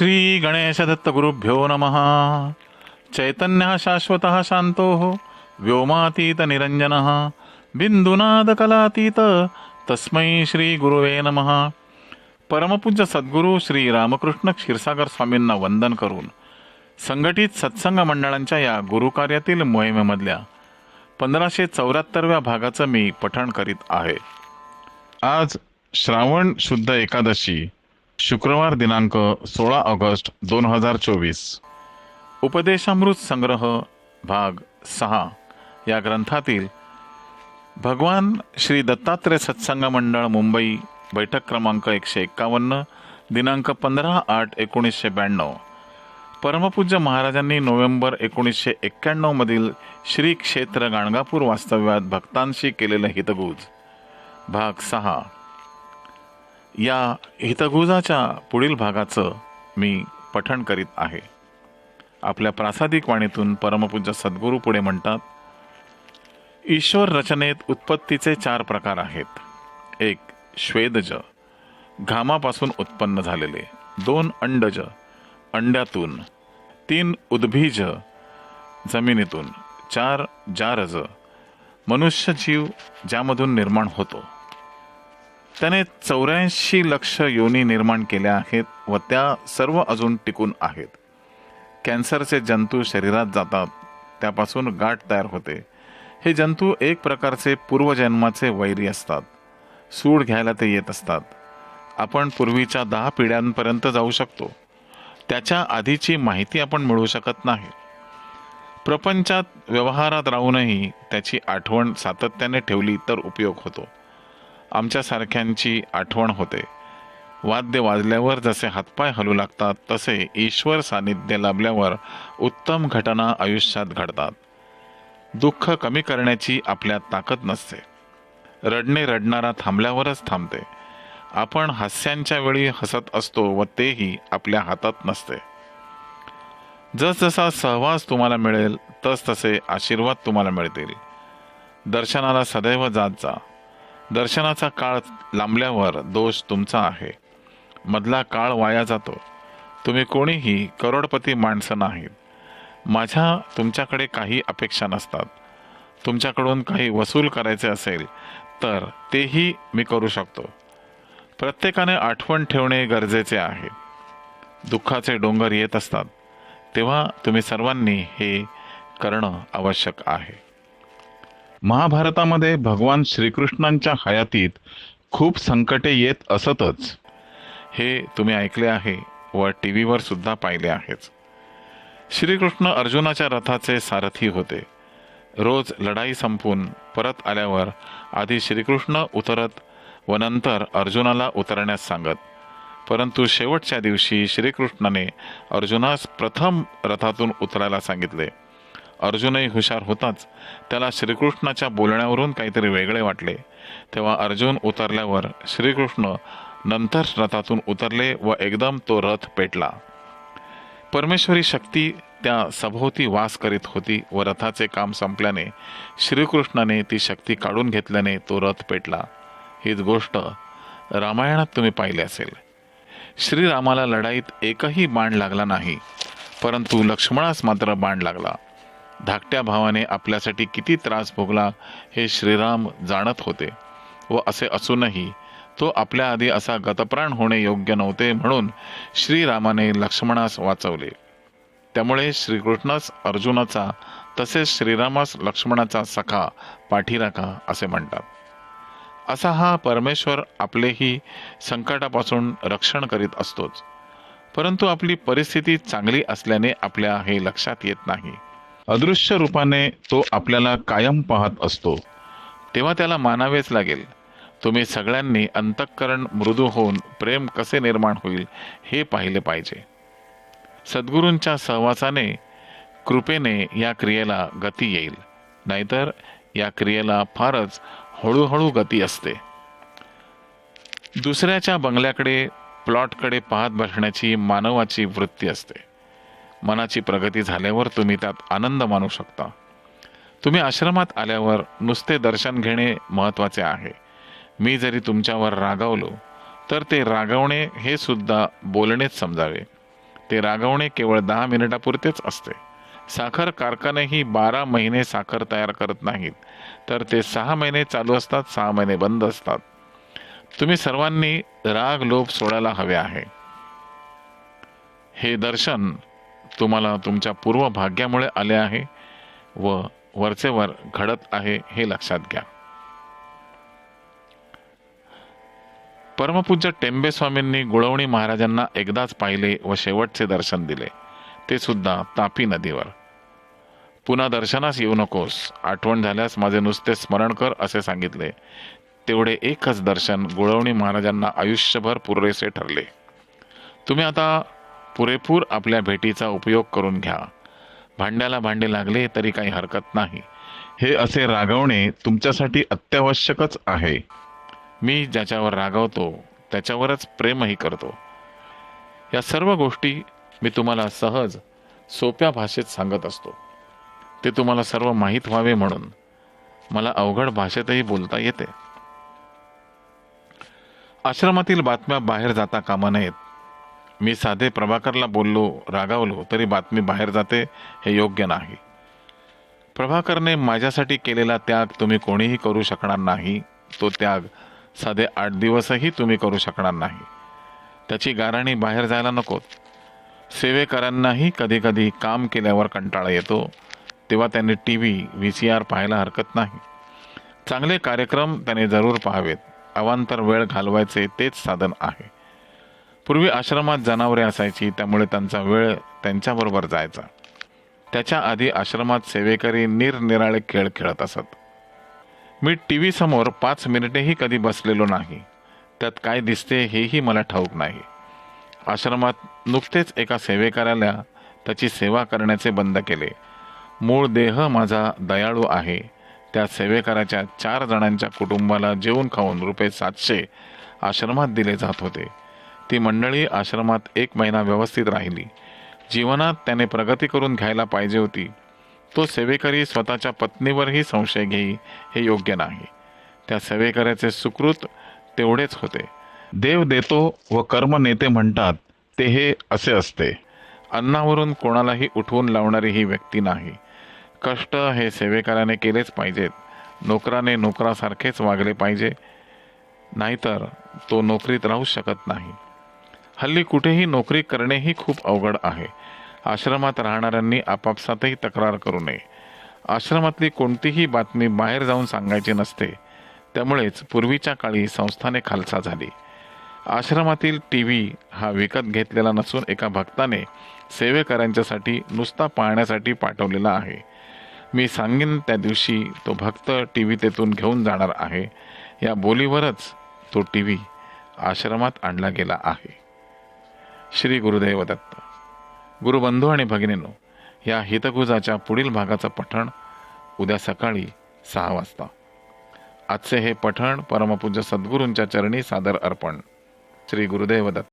श्री गणेशदत्तगुरुभ्यो नमः। चैतन्यः शाश्वतः शान्तोः व्योमातीतनिरञ्जनः बिन्दुनादकलातीत तस्मै श्रीगुरुवे नमः। परमपूज्य सद्गुरू श्री रामकृष्ण क्षीरसागर स्वामींना वंदन करून संघटित सत्संग मंडळांच्या या गुरुकार्यातील मोहिमेमधल्या पंधराशे चौऱ्याहत्तरव्या भागाचं मी पठण करीत आहे. आज श्रावण शुद्ध एकादशी शुक्रवार दिनांक सोळा ऑगस्ट दोन हजार चोवीस. उपदेशामृत संग्रह भाग सहा. या ग्रंथातील भगवान श्री दत्तात्रय सत्संग मंडळ मुंबई बैठक क्रमांक एकशे एक्कावन्न दिनांक पंधरा आठ एकोणीसशे ब्याण्णव. परमपूज्य महाराजांनी नोव्हेंबर एकोणीसशे एक्क्याण्णवमधील श्री क्षेत्र गाणगापूर वास्तव्यात भक्तांशी केलेलं हितगुज. भाग सहा. या हितगुजाच्या पुढील भागाचं मी पठण करीत आहे. आपल्या प्रासादिक वाणीतून परमपूज्य सद्गुरू पुढे म्हणतात ईश्वर रचनेत उत्पत्तीचे चार प्रकार आहेत. एक श्वेदज घामापासून उत्पन्न झालेले. दोन अंडज अंड्यातून. तीन उद्भीज जमिनीतून. चार जारज मनुष्य जीव ज्यामधून निर्माण होतो. त्याने चौऱ्याऐंशी लक्ष योनी निर्माण केल्या आहेत व त्या सर्व अजून टिकून आहेत. कॅन्सरचे जंतू शरीरात जातात. त्यापासून गाठ तयार होते. हे जंतू एक प्रकारचे पूर्वजन्माचे वैरी असतात. सूड घ्यायला ते येत असतात. आपण पूर्वीच्या दहा पिढ्यांपर्यंत जाऊ शकतो. त्याच्या आधीची माहिती आपण मिळवू शकत नाही. प्रपंचात व्यवहारात राहूनही त्याची आठवण सातत्याने ठेवली तर उपयोग होतो. आमच्यासारख्यांची आठवण होते. वाद्य वाजल्यावर जसे हातपाय हलू लागतात तसे ईश्वर सानिध्य लाभल्यावर उत्तम घटना आयुष्यात घडतात. दुःख कमी करण्याची आपल्यात ताकद नसते. रडणे रडणारा थांबल्यावरच थांबते. आपण हास्यांच्या वेळी हसत असतो व तेही आपल्या हातात नसते. जसजसा सहवास तुम्हाला मिळेल तसतसे आशीर्वाद तुम्हाला मिळतील. दर्शनाला सदैव जात जा. दर्शनाचा काळ लांबल्यावर दोष तुमचा आहे. मधला काळ वाया जातो. तुम्ही कोणीही करोडपती माणसं नाहीत. माझ्या तुमच्याकडे काही अपेक्षा नसतात. तुमच्याकडून काही वसूल करायचे असेल तर तेही मी करू शकतो. प्रत्येकाने आठवण ठेवणे गरजेचे आहे. दुःखाचे डोंगर येत असतात. तेव्हा तुम्ही सर्वांनी हे करणं आवश्यक आहे. महाभारतामध्ये भगवान श्रीकृष्णांच्या हयातीत खूप संकटे येत असतच. हे तुम्ही ऐकले आहे व टी व्हीवर सुद्धा पाहिले आहेच श्रीकृष्ण अर्जुनाच्या रथाचे सारथी होते. रोज लढाई संपून परत आल्यावर आधी श्रीकृष्ण उतरत व नंतर अर्जुनाला उतरण्यास सांगत. परंतु शेवटच्या दिवशी श्रीकृष्णाने अर्जुनास प्रथम रथातून उतरायला सांगितले. अर्जुनही हुशार होताच. त्याला श्रीकृष्णाच्या बोलण्यावरून काहीतरी वेगळे वाटले. तेव्हा अर्जुन उतरल्यावर श्रीकृष्ण नंतर रथातून उतरले व एकदम तो रथ पेटला. परमेश्वरी शक्ती त्या सभोवती वास करीत होती व रथाचे काम संपल्याने श्रीकृष्णाने ती शक्ती काढून घेतल्याने तो रथ पेटला. हीच गोष्ट रामायणात तुम्ही पाहिली असेल. श्रीरामाला लढाईत एकही बाण लागला नाही परंतु लक्ष्मणास मात्र बाण लागला. धाकट्या भावाने आपल्यासाठी किती त्रास भोगला हे श्रीराम जाणत होते व असे असूनही तो आपल्या आधी असा गतप्राण होणे योग्य नव्हते म्हणून श्रीरामाने लक्ष्मणास वाचवले. त्यामुळे श्रीकृष्णास अर्जुनाचा तसेच श्रीरामास लक्ष्मणाचा सखा पाठीराखा असे म्हणतात. असा हा परमेश्वर आपलेही संकटापासून रक्षण करीत असतोच. परंतु आपली परिस्थिती चांगली असल्याने आपल्या हे लक्षात येत नाही. अदृश्य रूपाने तो आपल्याला कायम पाहत असतो. तेव्हा त्याला मानावेच लागेल. तुम्ही सगळ्यांनी अंतःकरण मृदू होऊन प्रेम कसे निर्माण होईल हे पाहिले पाहिजे. सद्गुरूंच्या सहवासाने कृपेने या क्रियेला गती येईल. नाहीतर या क्रियेला फारच हळूहळू गती असते. दुसऱ्याच्या बंगल्याकडे प्लॉटकडे पाहत बसण्याची मानवाची वृत्ती असते. मनाची प्रगती झाल्यावर तुम्ही त्यात आनंद मानू शकता. तुम्ही आश्रमात आल्यावर नुसते दर्शन घेणे महत्त्वाचे आहे. मी जरी तुमच्यावर रागावलो तर ते रागवणे हे सुद्धा बोलणेच समजावे. ते रागवणे केवळ दहा मिनिटापुरतेच असते. साखर कारखानेही बारा महिने साखर तयार करत नाहीत तर ते सहा महिने चालू असतात सहा महिने बंद असतात. तुम्ही सर्वांनी राग लोभ सोडायला हवे आहे. हे दर्शन तुम्हाला तुमच्या पूर्व भाग्यामुळे आले आहे व वरचे वर घडत आहे हे लक्षात घ्या. परमपूज्य टेंबे स्वामींनी गुळवणी महाराजांना एकदाच पाहिले व शेवटचे दर्शन दिले. ते सुद्धा तापी नदीवर. पुन्हा दर्शनास येऊ नकोस आठवण झाल्यास माझे नुसते स्मरण कर असे सांगितले. तेवढे एकच दर्शन गुळवणी महाराजांना आयुष्यभर पुरेसे ठरले. तुम्ही आता पुरेपूर आपल्या भेटीचा उपयोग करून घ्या. भांड्याला भांडे लागले तरी काही हरकत नाही. हे असे रागवणे तुमच्यासाठी अत्यावश्यकच आहे. मी ज्याच्यावर रागवतो त्याच्यावरच प्रेमही करतो. या सर्व गोष्टी मी तुम्हाला सहज सोप्या भाषेत सांगत असतो. ते तुम्हाला सर्व माहीत व्हावे म्हणून मला अवघड भाषेतही बोलता येते. आश्रमातील बातम्या बाहेर जाता कामा नयेत. मी साधे प्रभाकरला बोललो रागावलो तरी बातमी बाहेर जाते हे योग्य नाही. प्रभाकरने माझ्यासाठी केलेला त्याग तुम्ही कोणीही करू शकणार नाही. तो त्याग साधे आठ दिवसही तुम्ही करू शकणार नाही. त्याची गाराणी बाहेर जायला नकोत. सेवेकरांनाही कधीकधी काम केल्यावर कंटाळा येतो. तेव्हा त्यांनी T V V C R पाहायला हरकत नाही. चांगले कार्यक्रम त्याने जरूर पाहावेत. अवांतर वेळ घालवायचे तेच साधन आहे. पूर्वी आश्रमात जनावरे असायची त्यामुळे त्यांचा वेळ त्यांच्याबरोबर जायचा. त्याच्या आधी आश्रमात सेवेकरी निरनिराळे खेळ खेळत असत. मी टी व्ही समोर पाच मिनिटेही कधी बसलेलो नाही. त्यात काय दिसते हेही मला ठाऊक नाही. आश्रमात नुकतेच एका सेवेकऱ्याला त्याची सेवा करण्याचे बंद केले. मूळ देह माझा दयाळू आहे. त्या सेवेकराच्या चार जणांच्या कुटुंबाला जेवून खाऊन रुपये सातशे आश्रमात दिले जात होते. ती मंडळी आश्रमात एक महिना व्यवस्थित राहिली. जीवनात त्याने प्रगती करून घ्यायला पाहिजे होती. तो सेवेकरी स्वतःच्या पत्नीवरही संशय घेई हे योग्य नाही. त्या सेवेकऱ्याचे सुकृत तेवढेच होते. देव देतो व कर्म नेते म्हणतात ते हे असे असते. अन्नावरून कोणालाही उठवून लावणारी ही व्यक्ती नाही. कष्ट हे सेवेकाराने केलेच पाहिजेत. नोकराने नोकरासारखेच वागले पाहिजे. नाहीतर तो नोकरीत राहू शकत नाही. हल्ली कुठेही नोकरी करणेही खूप अवघड आहे. आश्रमात राहणाऱ्यांनी आपापसातही तक्रार करू नये. आश्रमातली कोणतीही बातमी बाहेर जाऊन सांगायची नसते. त्यामुळेच पूर्वीच्या काळी संस्थाने खालसा झाली. आश्रमातील टी व्ही हा विकत घेतलेला नसून एका भक्ताने सेवेकरांच्यासाठी नुसता पाहण्यासाठी पाठवलेला आहे. मी सांगेन त्या दिवशी तो भक्त टी व्ही तेथून घेऊन जाणार आहे. या बोलीवरच तो टी व्ही आश्रमात आणला गेला आहे. श्री गुरुदेव दत्त. गुरुबंधू आणि भगिनींनो या हितगुजाच्या पुढील भागाचं पठण उद्या सकाळी सहा वाजता. आजचे हे पठण परमपूज्य सद्गुरूंच्या चरणी सादर अर्पण. श्री गुरुदेव दत्त.